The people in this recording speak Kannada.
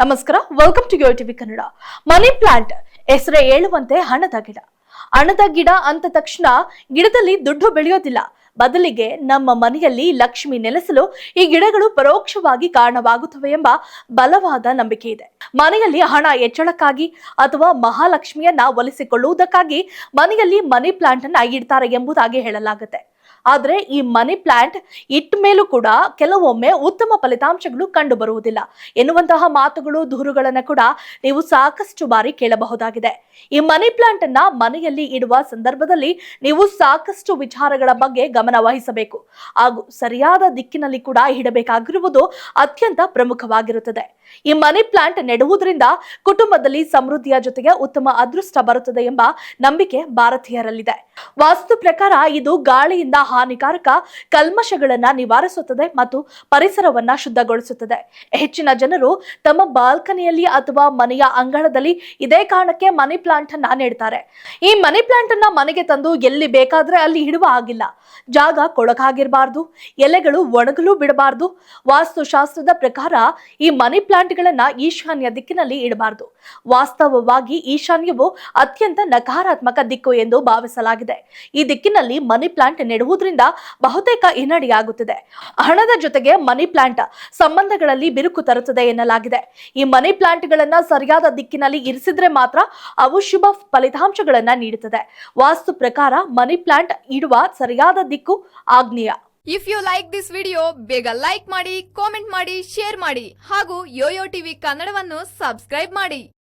ನಮಸ್ಕಾರ welcome to yo TV Kannada. Money plant, ಹೆಸರೇ ಹೇಳುವಂತೆ ಹಣದ ಗಿಡ. ಹಣದ ಗಿಡ ಅಂತ ತಕ್ಷಣ ಗಿಡದಲ್ಲಿ ದುಡ್ಡು ಬೆಳೆಯೋದಿಲ್ಲ. ಬದಲಿಗೆ ನಮ್ಮ ಮನೆಯಲ್ಲಿ ಲಕ್ಷ್ಮಿ ನೆಲೆಸಲು ಈ ಗಿಡಗಳು ಪರೋಕ್ಷವಾಗಿ ಕಾರಣವಾಗುತ್ತವೆ ಎಂಬ ಬಲವಾದ ನಂಬಿಕೆ ಇದೆ. ಮನೆಯಲ್ಲಿ ಹಣ ಹೆಚ್ಚಳಕ್ಕಾಗಿ ಅಥವಾ ಮಹಾಲಕ್ಷ್ಮಿಯನ್ನ ಒಲಿಸಿಕೊಳ್ಳುವುದಕ್ಕಾಗಿ ಮನೆಯಲ್ಲಿ ಮನಿ ಪ್ಲಾಂಟ್ ಅನ್ನ ಇಡ್ತಾರೆ ಎಂಬುದಾಗಿ ಹೇಳಲಾಗುತ್ತೆ. ಆದ್ರೆ ಈ ಮನಿ ಪ್ಲಾಂಟ್ ಇಟ್ಟ ಮೇಲೂ ಕೂಡ ಕೆಲವೊಮ್ಮೆ ಉತ್ತಮ ಫಲಿತಾಂಶಗಳು ಕಂಡು ಬರುವುದಿಲ್ಲ ಎನ್ನುವಂತಹ ಮಾತುಗಳು, ದೂರುಗಳನ್ನು ಕೂಡ ನೀವು ಸಾಕಷ್ಟು ಬಾರಿ ಕೇಳಬಹುದಾಗಿದೆ. ಈ ಮನಿ ಪ್ಲಾಂಟ್ ಅನ್ನ ಮನೆಯಲ್ಲಿ ಇಡುವ ಸಂದರ್ಭದಲ್ಲಿ ನೀವು ಸಾಕಷ್ಟು ವಿಚಾರಗಳ ಬಗ್ಗೆ ಗಮನ ವಹಿಸಬೇಕು. ಹಾಗೂ ಸರಿಯಾದ ದಿಕ್ಕಿನಲ್ಲಿ ಕೂಡ ಇಡಬೇಕಾಗಿರುವುದು ಅತ್ಯಂತ ಪ್ರಮುಖವಾಗಿರುತ್ತದೆ. ಈ ಮನಿ ಪ್ಲಾಂಟ್ ನೆಡುವುದರಿಂದ ಕುಟುಂಬದಲ್ಲಿ ಸಮೃದ್ಧಿಯ ಜೊತೆಗೆ ಉತ್ತಮ ಅದೃಷ್ಟ ಬರುತ್ತದೆ ಎಂಬ ನಂಬಿಕೆ ಭಾರತೀಯರಲ್ಲಿದೆ. ವಾಸ್ತು ಪ್ರಕಾರ ಇದು ಗಾಳಿಯಿಂದ ಹಾನಿಕಾರಕ ಕಲ್ಮಶಗಳನ್ನ ನಿವಾರಿಸುತ್ತದೆ ಮತ್ತು ಪರಿಸರವನ್ನ ಶುದ್ಧಗೊಳಿಸುತ್ತದೆ. ಹೆಚ್ಚಿನ ಜನರು ತಮ್ಮ ಬಾಲ್ಕನಿಯಲ್ಲಿ ಅಥವಾ ಮನೆಯ ಅಂಗಳದಲ್ಲಿ ಇದೇ ಕಾರಣಕ್ಕೆ ಮನಿ ಪ್ಲಾಂಟ್ ಅನ್ನ ನೀಡ್ತಾರೆ. ಈ ಮನಿ ಪ್ಲಾಂಟ್ ಅನ್ನ ಮನೆಗೆ ತಂದು ಎಲ್ಲಿ ಬೇಕಾದ್ರೆ ಅಲ್ಲಿ ಇಡುವ ಆಗಿಲ್ಲ ಜಾಗ ಕೊಳಕಾಗಿರಬಾರ್ದು, ಎಲೆಗಳು ಒಣಗಲು ಬಿಡಬಾರ್ದು, ವಾಸ್ತುಶಾಸ್ತ್ರದ ಪ್ರಕಾರ ಈ ಮನಿ ಪ್ಲಾಂಟ್ಗಳನ್ನ ಈಶಾನ್ಯ ದಿಕ್ಕಿನಲ್ಲಿ ಇಡಬಾರ್ದು. ವಾಸ್ತವವಾಗಿ ಈಶಾನ್ಯವು ಅತ್ಯಂತ ನಕಾರಾತ್ಮಕ ದಿಕ್ಕು ಎಂದು ಭಾವಿಸಲಾಗಿದೆ. ಈ ದಿಕ್ಕಿನಲ್ಲಿ ಮನಿ ಪ್ಲಾಂಟ್ ನೆಡುವುದರಿಂದ ಬಹುತೇಕ ಹಿನ್ನಡೆಯಾಗುತ್ತಿದೆ. ಹಣದ ಜೊತೆಗೆ ಮನಿ ಪ್ಲಾಂಟ್ ಸಂಬಂಧಗಳಲ್ಲಿ ಬಿರುಕು ತರುತ್ತದೆ ಎನ್ನಲಾಗಿದೆ. ಈ ಮನಿ ಪ್ಲಾಂಟ್ಗಳನ್ನ ಸರಿಯಾದ ದಿಕ್ಕಿನಲ್ಲಿ ಇರಿಸಿದ್ರೆ ಮಾತ್ರ ಅವು ಶುಭ ಫಲಿತಾಂಶಗಳನ್ನ ನೀಡುತ್ತದೆ. ವಾಸ್ತು ಪ್ರಕಾರ ಮನಿ ಪ್ಲಾಂಟ್ ಇಡುವ ಸರಿಯಾದ ದಿಕ್ಕು ಆಗ್ನೇಯ. If you like this video ಬೇಗ ಲೈಕ್ ಮಾಡಿ ಕಾಮೆಂಟ್ ಮಾಡಿ ಶೇರ್ ಮಾಡಿ ಹಾಗೂ ಯೋಯೋ ಟಿವಿ ಕನ್ನಡವನ್ನು ಸಬ್ಸ್ಕ್ರೈಬ್ ಮಾಡಿ.